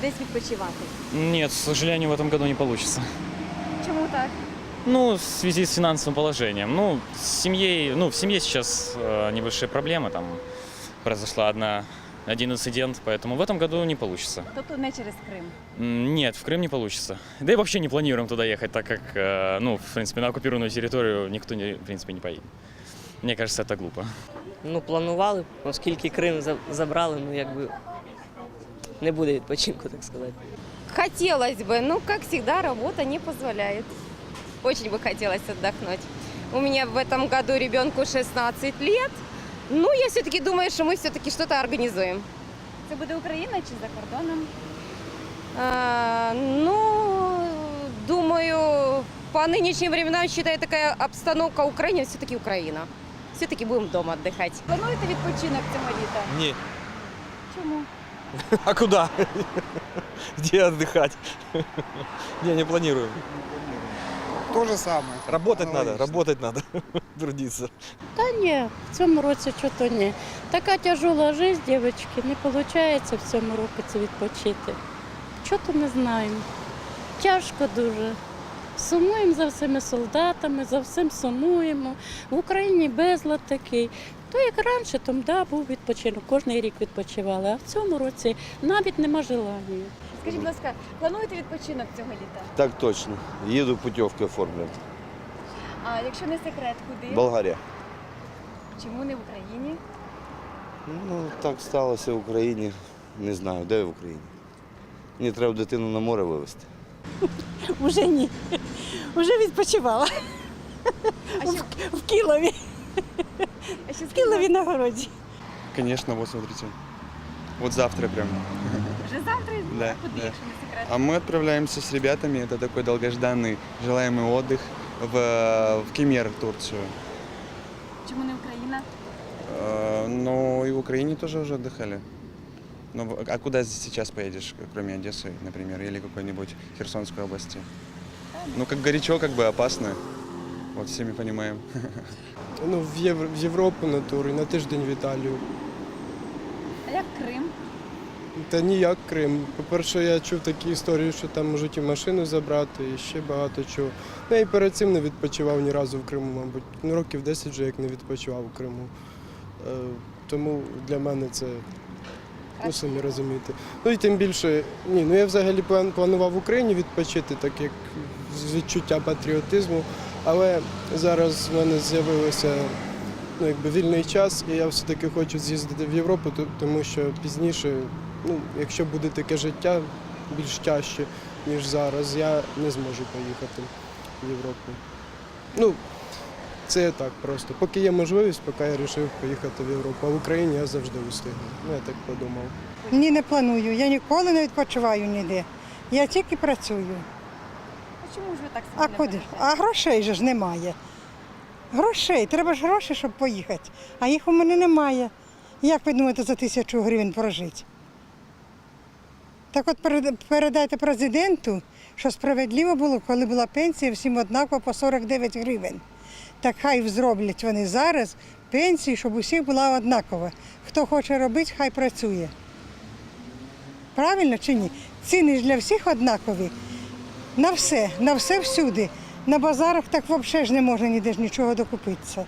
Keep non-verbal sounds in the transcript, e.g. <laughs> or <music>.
десь відпочивати? Нет, к сожалению, в этом году не получится. Чому так? Ну, в связи с финансовым положением. Ну, с семьей, ну, в семье сейчас э, небольшие проблемы. Там произошла одна, один инцидент, поэтому в этом году не получится. Тобто не через Крим. М, Нет, в Крым не получится. Да и вообще не планируем туда ехать, так как, э, ну, в принципе, на оккупированную территорию никто, не, в принципе, не поедет. Мне кажется, это глупо. Ну, планували, оскільки Крим за- забрали, ну якби не буде відпочинку, так сказати. Хотелось бы, но, как всегда, работа не позволяет. Очень бы хотелось отдохнуть. У меня в этом году ребенку 16 лет. Ну, я все-таки думаю, что мы все-таки что-то организуем. Це буде Україна чи за кордоном? А, ну, думаю, по нынешним временам, считаю, такая обстановка Украины, все-таки Украина. Все-таки будем дома отдыхать. Плануєте відпочинок цього літа? Не. Чому? <laughs> А куда? Где отдыхать? <laughs> Не, не планируем. То же самое. Работать надо, работать надо, <laughs> трудиться. Та ні, в цьому році чого то ні. Така тяжела життя, дівчатки, не виходить в цьому році відпочити. Чого то не знаємо. Тяжко дуже. Сумуємо за всіми солдатами, за всім сумуємо. В Україні безлад такий. То як раніше, там да, був відпочинок, кожен рік відпочивали, а в цьому році навіть нема желання. Скажіть, будь ласка, плануєте відпочинок цього літа? Так точно. Їду путівки оформлюю. А якщо не секрет, куди? Болгарія. Чому не в Україні? Ну, так сталося в Україні. Не знаю, де в Україні. Мені треба дитину на море вивезти. <laughs> Уже ні. Уже відпочивала А що, в Кілові. а що В Кілові на городі. Конечно, вот смотрите. Вот завтра прям. Вже завтра йдете? Да, куди, да. якщо не секрет? А мы отправляемся с ребятами. Это такой долгожданный желаемый отдых в, в Кемер, Турцию. Чому не Україна? Э, Но и в Украине тоже уже отдыхали. Но в- а куда сейчас поедешь, кроме Одессы, например, или какой-нибудь Херсонской области? Ну, как горячо, как бы опасно. Вот все мы понимаем. Ну, в, Євро, в Європу на тур і на тиждень в Італію. А як Крим? Та ніяк Крим. По-перше, я чув такі історії, що там можуть і машину забрати, і ще багато чого. Ну і перед цим не відпочивав ні разу в Криму, мабуть. Ну, років 10 вже як не відпочивав в Криму. Е, тому для мене це, ну самі розумієте. Ну і тим більше, ні, ну я взагалі план- планував в Україні відпочити, так як з відчуття патріотизму. Але зараз в мене з'явилося ну, якби вільний час, і я все-таки хочу з'їздити в Європу, тому що пізніше, ну, якщо буде таке життя більш тяжче, ніж зараз, я не зможу поїхати в Європу. Ну, це так просто. Поки є можливість, поки я вирішив поїхати в Європу. А в Україні я завжди встигну. Ну, я так подумав. Ні, не планую. Я ніколи не відпочиваю ніде. Я тільки працюю. А чому ж ви так А куди? А грошей же ж немає. Грошей, треба ж гроші, щоб поїхати. А їх у мене немає. Як ви думаєте за тисячу гривень прожити? Так от передайте президенту, що справедливо було, коли була пенсія всім однаково по 49 гривень. Так хай зроблять вони зараз пенсії, щоб усіх була однакова. Хто хоче робити, хай працює. Правильно чи ні? Ціни ж для всіх однакові. На все, на все всюди. На базарах так взагалі ж не можна ніде ж нічого докупитися.